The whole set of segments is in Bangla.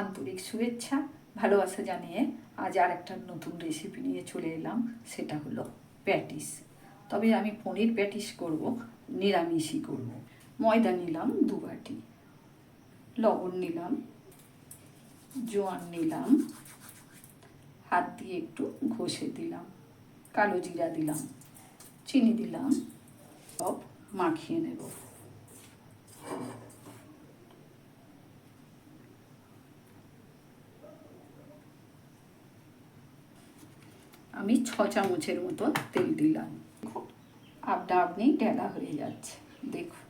আন্তরিক শুভেচ্ছা, ভালোবাসা জানিয়ে আজ আর একটা নতুন রেসিপি নিয়ে চলে এলাম, সেটা হলো প্যাটিস। তবে আমি পনির প্যাটিস করব, নিরামিষই করব। ময়দা নিলাম দু বাটি, লবণ নিলাম, জোয়ান নিলাম, হাত দিয়ে একটু ঘষে দিলাম, কালো জিরা দিলাম, চিনি দিলাম, সব মাখিয়ে নেব। আমি ছ চামচের মতো তেল দিলাম। আপনা আপনি ডেলা হয়ে যাচ্ছে। দেখুন,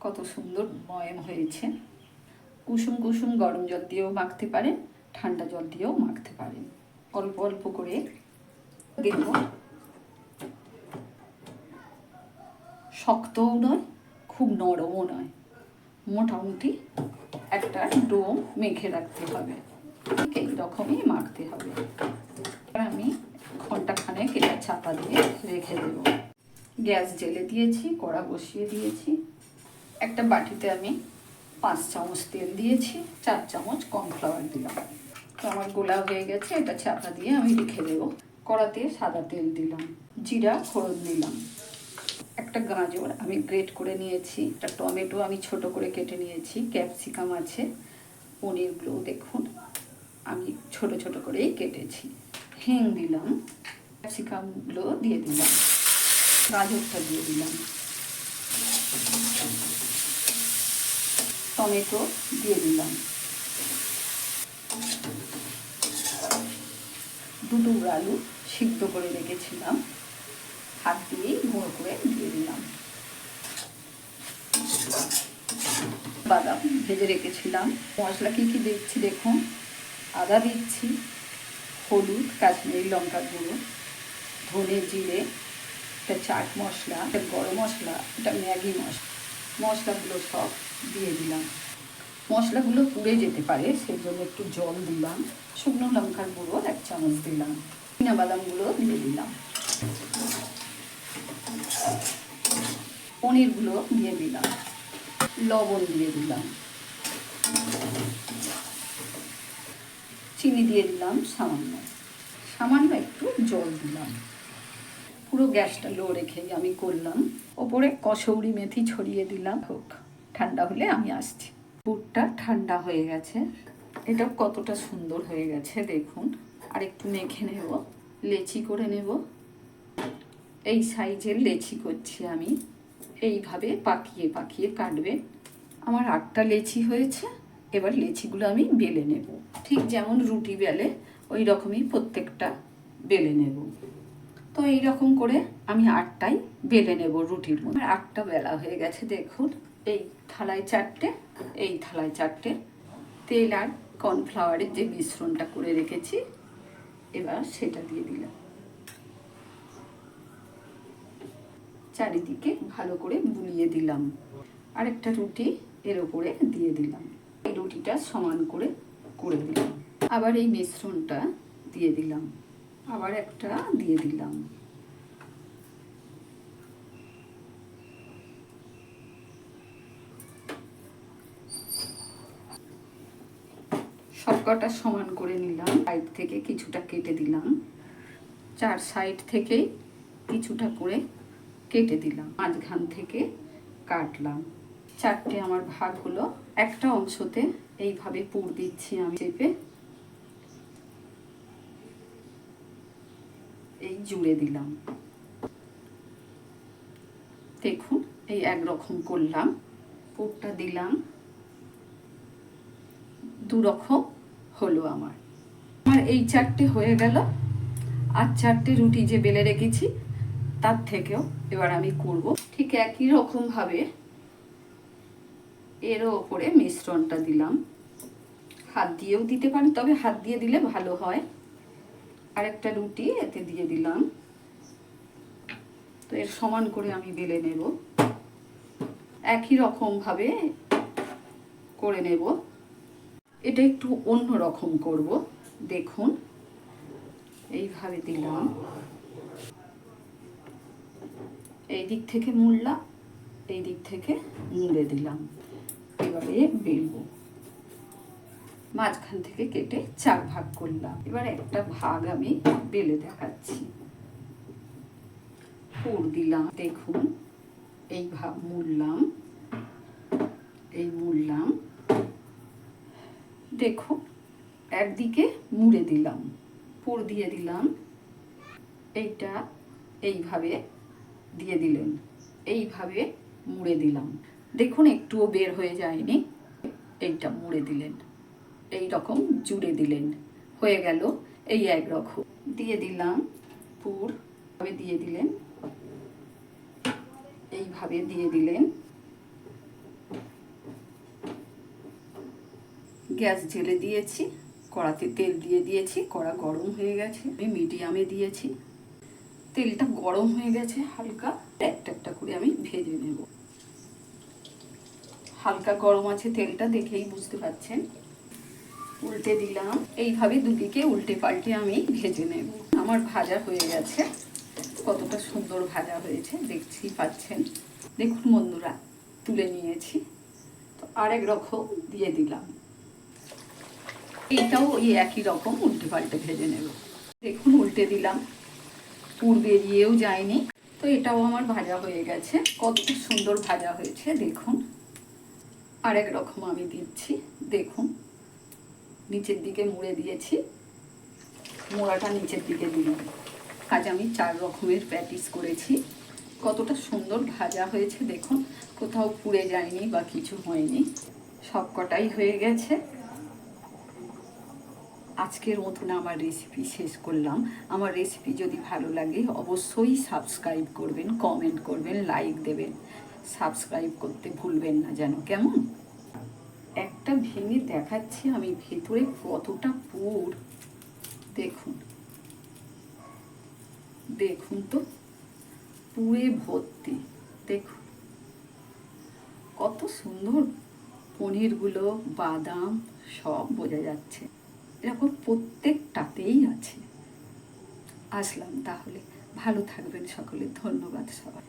কত সুন্দর ময়ম হয়েছে। কুসুম কুসুম গরম জল দিয়েও মাখতে পারেন, ঠান্ডা জল দিয়েও মাখতে পারেন। অল্প অল্প করে দেব। শক্তও নয়, খুব নরমও নয়। মোটামুটি একটা ডো মেখে রাখতে হবে। এই রকমই মাখতে হবে। আমি ঘন্টাখানেক এটা চাপা দিয়ে রেখে দেব। গ্যাস জেলে দিয়েছি, কড়া বসিয়ে দিয়েছি। একটা বাটিতে আমি পাঁচ চামচ তেল দিয়েছি, চার চামচ কর্নফ্লাওয়ার দিলাম। তো আমার গোলা হয়ে গেছে, এটা চাপা দিয়ে আমি রেখে দেবো। কড়াতে সাদা তেল দিলাম, জিরা, ফোড়ন দিলাম। একটা গাজর আমি গ্রেট করে নিয়েছি, একটা টমেটো আমি ছোট করে কেটে নিয়েছি, ক্যাপসিকাম আছে পনিরগুলো দেখুন, আমি ছোট ছোট করেই কেটেছি। হিং দিলাম ক্যাপসিকামগুলো দিয়ে দিলাম, গাজরটা দিয়ে দিলাম, টমেটো দিয়ে দিলাম দুটো আলু সিদ্ধ করে রেখেছিলাম, হাত দিয়েই গুঁড়ো করে দিয়ে দিলাম। বাদাম ভেজে রেখেছিলাম। মশলা কী কী দিচ্ছি দেখুন? আদা দিচ্ছি হলুদ, কাশ্মীরি লঙ্কার গুঁড়ো, ধনে জিরে, একটা চাট মশলা, একটা গরম মশলা, একটা ম্যাগি মশলা মশলাগুলো সব দিয়ে দিলাম। মশলাগুলো পুড়ে যেতে পারে সেই জন্য একটু জল দিলাম, শুকনো লঙ্কার গুঁড়ো এক চামচ দিলাম, চীনা বাদামগুলো দিয়ে দিলাম। পনিরগুলো দিয়ে দিলাম, লবণ দিয়ে দিলাম। চিনি দিয়ে দিলাম সামান্য। সামান্য একটু জল দিলাম। পুরো গ্যাসটা লো রেখেই আমি করলাম। ওপরে কসৌরি মেথি ছড়িয়ে দিলাম। হোক, ঠান্ডা হলে আমি আসছি। পুরটা ঠান্ডা হয়ে গেছে। এটা কতটা সুন্দর হয়ে গেছে, দেখুন। আর একটু মেখে নেব। লেচি করে নেব। এই সাইজের লেচি করছি আমি। এইভাবে পাকিয়ে পাকিয়ে কাটবে। আমার আটটা লেচি হয়েছে। এবার লেচিগুলো আমি বেলে নেব। ঠিক যেমন রুটি বেলে, ওই রকমই প্রত্যেকটা বেলে নেব। তো এই রকম করে আমি আটটাই বেলে নেব রুটির মধ্যে। আটটা বেলা হয়ে গেছে, দেখুন, এই থালায় চারটে, এই থালায় চারটে। তেল আর কর্নফ্লাওয়ারের যে মিশ্রণটা করে রেখেছি, এবার সেটা দিয়ে দিলাম। চারিদিকে ভালো করে বুলিয়ে দিলাম। আরেকটা রুটি এর ওপরে দিয়ে দিলাম। রুটিটা সমান করে করে দিলাম। আবার এই মিশ্রণটা দিয়ে দিলাম। আবার একটা দিয়ে দিলাম। সবকটা সমান করে নিলাম। সাইড থেকে কিছুটা কেটে দিলাম। চার সাইড থেকেই কিছুটা করে কেটে দিলাম। মাঝখান থেকে কাটলাম। চারটে আমার ভাগ হলো। একটা অংশতে এইভাবে পুর দিচ্ছি আমি চেপে। এই জুড়ে দিলাম। দেখুন, এই একরকম করলাম। পুরটা দিলাম। দু রকম হলো আমার। আমার এই চারটে হয়ে গেল। আর চারটে রুটি যে বেলে রেখেছি, তার থেকেও এবার আমি করব। ঠিক একই রকমভাবে এরও ওপরে মিশ্রণটা দিলাম। হাত দিয়েও দিতে পারেন, তবে হাত দিয়ে দিলে ভালো হয়। আরেকটা রুটি এতে দিয়ে দিলাম। তো এর সমান করে আমি বেলে নেব। একই রকমভাবে করে নেব। এটা একটু অন্য রকম করব। দেখুন, এইভাবে দিলাম। এই দিক থেকে মুড়লাম, এই দিক থেকে মুড়ে দিলাম। এবারে বেলবো। মাঝখান থেকে কেটে চার ভাগ করলাম। এবার একটা ভাগ আমি বেলে দেখাচ্ছি। পুর দিলাম। দেখুন, এই ভাগ মুড়লাম। এই মুড়লাম। দেখুন, একদিকে মুড়ে দিলাম। পুর দিয়ে দিলাম। এইটা এইভাবে দিয়ে দিলেন। এইভাবে মুড়ে দিলাম। দেখুন, একটুও বের হয়ে যায়নি। এইটা মুড়ে দিলেন। এই রকম জুড়ে দিলেন। হয়ে গেল এই এক রকম। দিয়ে দিলাম পুর। ভাবে দিয়ে দিলেন। এইভাবে দিয়ে দিলেন। গ্যাস জেলে দিয়েছি। কড়াতে তেল দিয়ে দিয়েছি। কড়া গরম হয়ে গেছে। আমি মিডিয়ামে দিয়েছি। তেলটা গরম হয়ে গেছে হালকা। একটা একটা করে আমি ভেজে নেব। হালকা গরম আছে তেলটা দেখেই বুঝতে পাচ্ছেন। উল্টে দিলাম। এইভাবে দুদিকে উল্টে পাল্টে আমি ভেজে নেব। আমার ভাজা হয়ে গেছে। কতটা সুন্দর ভাজা হয়েছে দেখছি পাচ্ছেন। দেখুন বন্ধুরা, তুলে নিয়েছি। তো আরেক রকম দিয়ে দিলাম। এইটাও ওই একই রকম উল্টে পাল্টে ভেজে নেব। দেখুন, উল্টে দিলাম। পুর বেরিয়েও যায়নি। তো এটাও আমার ভাজা হয়ে গেছে। কত সুন্দর ভাজা হয়েছে, দেখুন। আরেক রকম আমি দিচ্ছি, দেখুন, নিচের দিকে মুড়ে দিয়েছি, মোড়াটা নিচের দিকে দিলাম। আজ আমি চার রকমের প্যাটিস করেছি। কতটা সুন্দর ভাজা হয়েছে, দেখুন, কোথাও পুড়ে যায়নি বা কিছু হয়নি। সব কটাই হয়ে গেছে। আজকের মতন আমার রেসিপি শেষ করলাম। আমার রেসিপি যদি ভালো লাগে, অবশ্যই সাবস্ক্রাইব করবেন কমেন্ট করবেন লাইক দেবেন। সাবস্ক্রাইব করতে ভুলবেন না যেন, কেমন? একটা ভেঙে দেখাচ্ছি আমি ভেতরে কতটা পুর। দেখুন। দেখুন তো, পুরে ভর্তি। দেখুন। কত সুন্দর পনিরগুলো, বাদাম, সব বোঝা যাচ্ছে। এরকম প্রত্যেকটাতেই আছে। আসলাম তাহলে। ভালো থাকবেন সকলে। ধন্যবাদ সবাই।